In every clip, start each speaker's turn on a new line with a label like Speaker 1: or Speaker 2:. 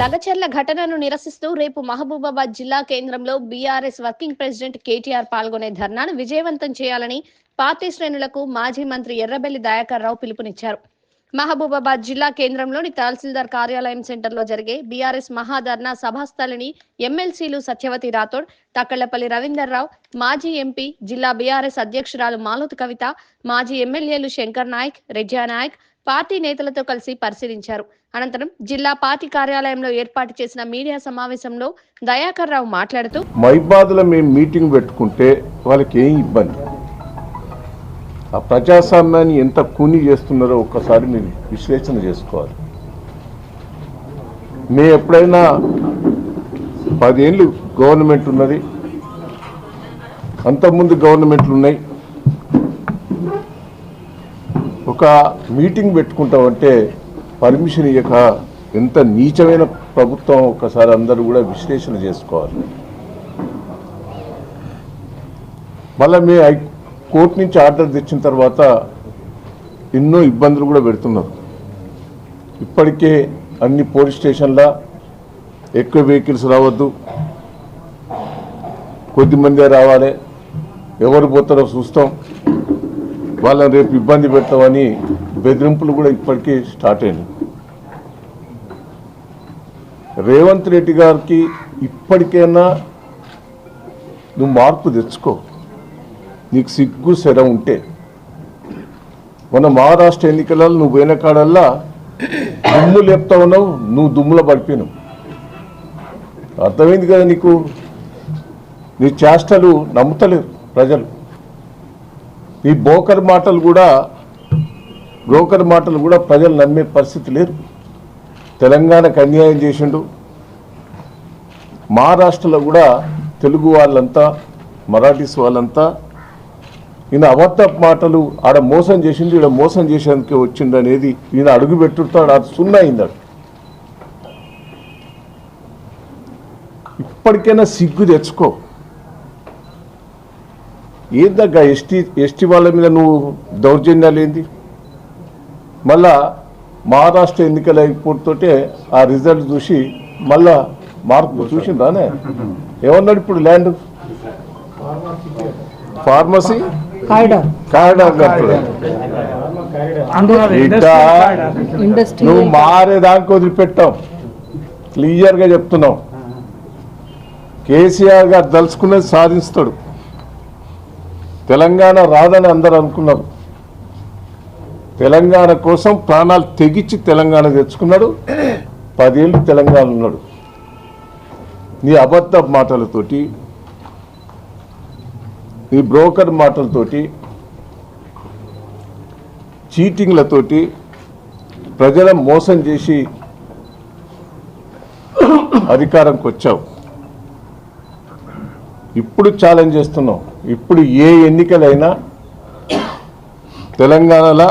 Speaker 1: లగచర్ల ఘటనను నిరసిస్తూ రేపు మహబూబాబాద్ జిల్లా కేంద్రంలో బీఆర్ఎస్ వర్కింగ్ ప్రెసిడెంట్ కేటీఆర్ పాల్గొనే ధర్నాను విజయవంతం చేయాలని పార్టీ శ్రేణులకు మాజీ మంత్రి ఎర్రబెల్లి దయాకర్ రావు పిలుపునిచ్చారు. మహబూబాబాద్ జిల్లా కేంద్రంలోని తహసీల్దార్ కార్యాలయం సెంటర్లో జరిగే బీఆర్ఎస్ మహాధర్నా సభాస్థలిని ఎమ్మెల్సీలు సత్యవతి రాథోడ్ తక్కళ్ళపల్లి రవీందర్రావు మాజీ ఎంపీ జిల్లా బీఆర్ఎస్ అధ్యక్షురాలు మాలోత్ కవిత మాజీ ఎమ్మెల్యేలు శంకర్ నాయక్ రెజ్జా నాయక్ పార్టీ నేతలతో కలిసి పరిశీలించారు. అనంతరం జిల్లా పార్టీ కార్యాలయంలో ఏర్పాటు చేసిన మీడియా సమావేశంలో దయాకర్ రావు మాట్లాడుతూ
Speaker 2: మైబాద్లో మేము మీటింగ్ పెట్టుకుంటే వాళ్ళకి ఏం ఇబ్బంది? ఆ ప్రజాస్వామ్యాన్ని ఎంత కూని చేస్తున్నారో ఒక్కసారి మీరు విశ్లేషణ చేసుకోవాలి. మేము ఎప్పుడైనా పదేళ్ళు గవర్నమెంట్ ఉన్నది అంతకుముందు గవర్నమెంట్లు ఉన్నాయి ఒక మీటింగ్ పెట్టుకుంటామంటే పర్మిషన్ ఇవ్వక ఎంత నీచమైన ప్రభుత్వం ఒకసారి అందరూ కూడా విశ్లేషణ చేసుకోవాలి. మళ్ళీ మీ హై కోర్టు నుంచి ఆర్డర్ తెచ్చిన తర్వాత ఎన్నో ఇబ్బందులు కూడా పెడుతున్నారు. ఇప్పటికే అన్ని పోలీస్ స్టేషన్ల ఎక్కువ వెహికల్స్ రావద్దు. కొద్దిమందే రావాలి. ఎవరు పోతారో చూస్తాం. వాళ్ళని రేపు ఇబ్బంది పెడతామని బెదిరింపులు కూడా ఇప్పటికే స్టార్ట్ అయినాయి. రేవంత్ రెడ్డి గారికి ఇప్పటికైనా నువ్వు మార్పు తెచ్చుకో. నీకు సిగ్గు సెర ఉంటే. మన మహారాష్ట్ర ఎన్నికలలో నువ్వు పోయిన కాడల్లా దుమ్ము లేపుతా ఉన్నావు నువ్వు దుమ్ములో పడిపోయినావు. అర్థమైంది కదా నీకు? నీ చేష్టలు నమ్ముతలేరు ప్రజలు. ఈ బోకర్ మాటలు కూడా బ్రోకర్ మాటలు కూడా ప్రజలు నమ్మే పరిస్థితి లేరు తెలంగాణకు అన్యాయం చేసిండు. మహారాష్ట్రలో కూడా తెలుగు వాళ్ళంతా మరాఠీస్ వాళ్ళంతా ఈయన అబద్ధ మాటలు ఆడ మోసం చేసిండు ఈడ మోసం చేసేందుకే వచ్చిండు అనేది ఈయన అడుగు పెట్టుతాడు అది సున్నా అయిందాడు ఇప్పటికైనా సిగ్గు తెచ్చుకో. ఏందగ్గ ఎస్టీ ఎస్టీ వాళ్ళ మీద నువ్వు దౌర్జన్యాలు ఏంది? మళ్ళా మహారాష్ట్ర ఎన్నికల అయిపోతోటే ఆ రిజల్ట్ చూసి మళ్ళా మార్పు చూసిందానే ఏమన్నాడు ఇప్పుడు ల్యాండ్? ఫార్మసీ? నువ్వు మారేదానికి వదిలిపెట్టాం క్లియర్గా చెప్తున్నావు. కేసీఆర్ గారు దలుచుకున్నది సాధిస్తాడు. తెలంగాణ రాదని అందరూ అనుకున్నారు. తెలంగాణ కోసం ప్రాణాలు తెగించి తెలంగాణ తెచ్చుకున్నాడు. పదేళ్ళు తెలంగాణ ఉన్నాడు. నీ అబద్ధ మాటలతోటి నీ బ్రోకర్ మాటలతోటి చీటింగ్లతోటి ప్రజలను మోసం చేసి అధికారంకి వచ్చావు ఇప్పుడు ఛాలెంజ్ చేస్తున్నాం. ఇప్పుడు ఏ ఎన్నికలైనా తెలంగాణలో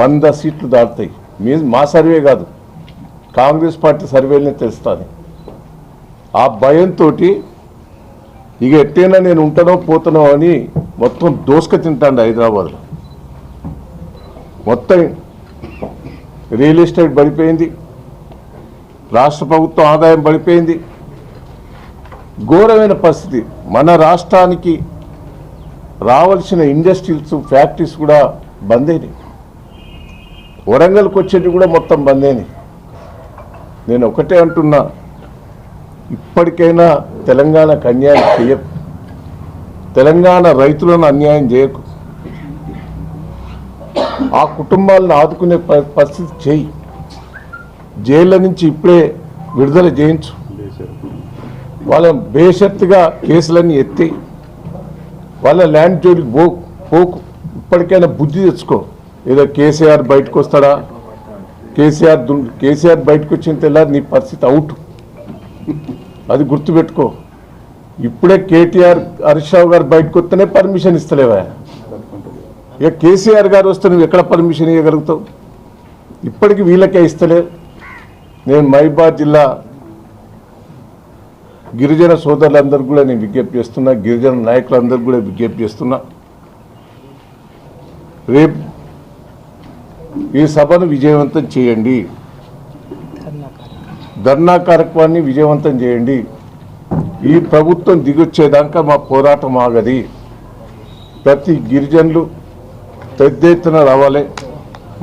Speaker 2: వంద సీట్లు దాటుతాయి. మీ మా సర్వే కాదు. కాంగ్రెస్ పార్టీ సర్వేలనే తెలుస్తుంది. ఆ భయంతో ఇక ఎట్టైనా నేను ఉంటానో పోతానో అని మొత్తం దోసుక తింటాండి హైదరాబాద్లో. మొత్తం రియల్ ఎస్టేట్ పడిపోయింది. రాష్ట్ర ప్రభుత్వం ఆదాయం పడిపోయింది. ఘోరమైన పరిస్థితి. మన రాష్ట్రానికి రావాల్సిన ఇండస్ట్రీస్ ఫ్యాక్టరీస్ కూడా బందేని వరంగల్కి వచ్చేటివి కూడా మొత్తం బందేని నేను ఒకటే అంటున్నా ఇప్పటికైనా తెలంగాణకు అన్యాయం చేయకు తెలంగాణ రైతులను అన్యాయం చేయకు. ఆ కుటుంబాలను ఆదుకునే ప- పరిస్థితి చేయి జైళ్ళ నుంచి ఇప్పుడే విడుదల చేయించు. వాళ్ళ బేషత్తుగా కేసులన్నీ ఎత్తి వాళ్ళ ల్యాండ్ జోలికి పో పోకు ఇప్పటికైనా బుద్ధి తెచ్చుకో. ఏదో కేసీఆర్ బయటకు వస్తాడా? కేసీఆర్ కేసీఆర్ బయటకు వచ్చిన తెల్లారు నీ పరిస్థితి అవుట్. అది గుర్తుపెట్టుకో. ఇప్పుడే కేటీఆర్ హరీష్ రావు గారు బయటకు వస్తేనే పర్మిషన్ ఇస్తలేవా? ఇక కేసీఆర్ గారు వస్తే నువ్వు ఎక్కడ పర్మిషన్ ఇవ్వగలుగుతావు ఇప్పటికి వీళ్ళకే ఇస్తలేవు నేను మహిబాద్ జిల్లా గిరిజన సోదరులందరికీ కూడా నేను విజ్ఞప్తి చేస్తున్నా గిరిజన నాయకులందరికీ కూడా విజ్ఞప్తి చేస్తున్నా. రేపు ఈ సభను విజయవంతం చేయండి. ధర్నా కార్యక్రమాన్ని విజయవంతం చేయండి. ఈ ప్రభుత్వం దిగొచ్చేదాకా మా పోరాటం ఆగది. ప్రతి గిరిజనులు పెద్ద ఎత్తున రావాలి.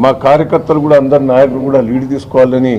Speaker 2: మా కార్యకర్తలు కూడా అందరు నాయకులు కూడా లీడ్ తీసుకోవాలని